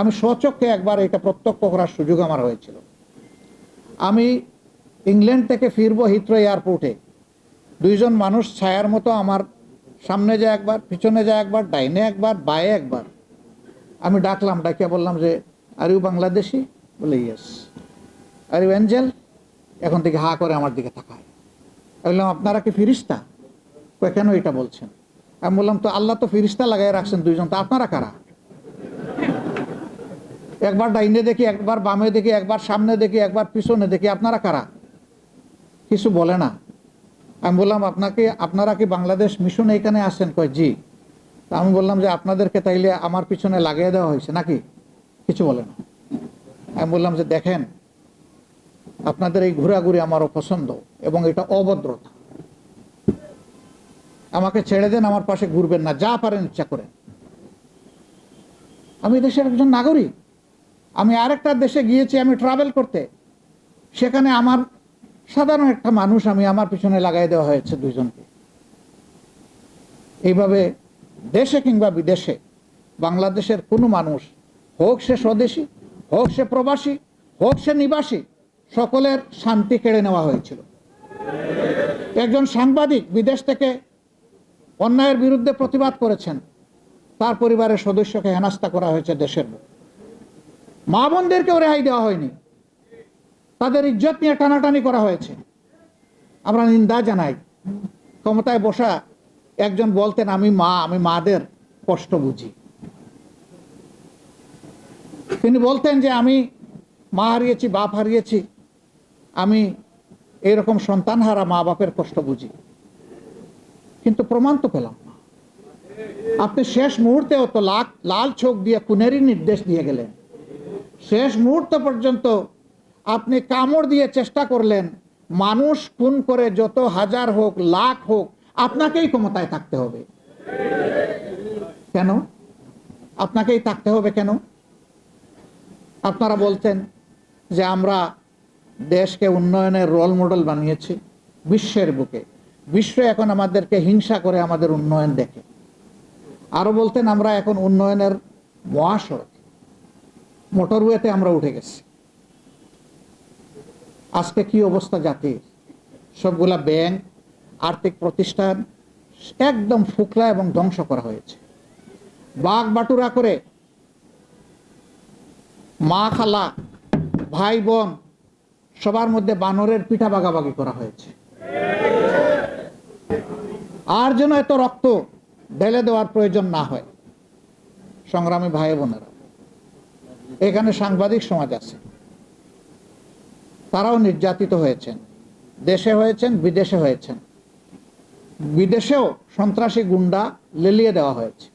আমি স্বচক্ষে একবার এটা প্রত্যক্ষ করার সুযোগ আমার হয়েছিল। আমি ইংল্যান্ড থেকে ফিরবো হিথ্রো এয়ারপোর্টে। দুইজন মানুষ ছায়ার মতো আমার সামনে যায় একবার, পিছনে যায় একবার, ডাইনে একবার, বায়ে একবার। আমি ডাকলাম, ডাকিয়া বললাম যে আর ইউ বাংলাদেশি? বলে ইয়েস আর ইউ অ্যাঞ্জেল এখন থেকে হা করে আমার দিকে তাকায়। বললাম, আপনারা কি ফিরিস্তা? কেন এটা বলছেন? আমি বললাম, তো আল্লাহ তো ফিরিস্তা লাগাই রাখছেন দুইজন, তো আপনারা কারা? একবার ডাইনে দেখি, একবার বামে দেখি, একবার সামনে দেখি, একবার পিছনে দেখি, আপনারা কারা? কিছু বলে না। আমি বললাম, আপনাকে, আপনারা কি বাংলাদেশ মিশনে এখানে আসেন কয়, জি। আমি বললাম যে, আপনাদেরকে তাইলে আমার পিছনে লাগিয়ে দেওয়া হয়েছে নাকি? কিছু বলে না। আমি বললাম যে, দেখেন, আপনাদের এই ঘোরাঘুরি আমারও পছন্দ এবং এটা অভদ্রতা। আমাকে ছেড়ে দেন, আমার পাশে ঘুরবেন না, যা পারেন ইচ্ছা করেন। আমি দেশের একজন নাগরিক। আমি আরেকটা দেশে গিয়েছি, আমি ট্রাভেল করতে। সেখানে আমার সাধারণ একটা মানুষ আমি আমার পিছনে লাগাই দেওয়া হয়েছে দুইজনকে। এইভাবে দেশে কিংবা বিদেশে, বাংলাদেশের কোনো মানুষ, হোক সে স্বদেশী, হোক সে প্রবাসী, হোক সে নিবাসী, সকলের শান্তি কেড়ে নেওয়া হয়েছিল। একজন সাংবাদিক বিদেশ থেকে অন্যায়ের বিরুদ্ধে প্রতিবাদ করেছেন, তার পরিবারের সদস্যকে হেনাস্তা করা হয়েছে দেশের বুকে। মা বোনদেরকেও রেহাই দেওয়া হয়নি। তাদের ইজ্জত নিয়ে টানাটানি করা হয়েছে। আমরা নিন্দা জানাই। ক্ষমতায় বসা একজন বলতেন, আমি মা, আমি মাদের কষ্ট বুঝি। তিনি বলতেন যে, আমি মা হারিয়েছি, বাপ হারিয়েছি। আমি এরকম সন্তান হারা মা বাপের কষ্ট বুঝি। কিন্তু প্রমাণ তো পেলাম আপনি শেষ মুহূর্তেও তো লাখ লাল চোখ দিয়ে খুনেরই নির্দেশ দিয়ে গেলেন। শেষ মুহূর্ত পর্যন্ত আপনি কামড় দিয়ে চেষ্টা করলেন, মানুষ খুন করে যত হাজার হোক, লাখ হোক, আপনাকেই ক্ষমতায় থাকতে হবে। কেন? আপনাকেই থাকতে হবে কেন? আপনারা বলতেন যে আমরা দেশকে উন্নয়নের রোল মডেল বানিয়েছি, বিশ্বের বুকে। বিশ্ব এখন আমাদেরকে হিংসা করে আমাদের উন্নয়ন দেখে। আরও বলতেন, আমরা এখন উন্নয়নের মহাসড়ক। মোটরওয়েতে আমরা উঠে গেছি। আজকে কি অবস্থা জাতির সবগুলা ব্যাংক, আর্থিক প্রতিষ্ঠান একদম ফুকরা এবং ধ্বংস করা হয়েছে। বাঘ বাটুরা করে মা খালা, ভাই বোন, সবার মধ্যে বানরের পিঠা বাগাবাগি করা হয়েছে। আর যেন এত রক্ত ঢেলে দেওয়ার প্রয়োজন না হয়। সংগ্রামী ভাই বোনেরা এখানে সাংবাদিক সমাজ আছে। তারাও নির্যাতিত হয়েছেন। দেশে হয়েছেন, বিদেশে হয়েছেন। বিদেশেও সন্ত্রাসী গুন্ডা লেলিয়ে দেওয়া হয়েছে।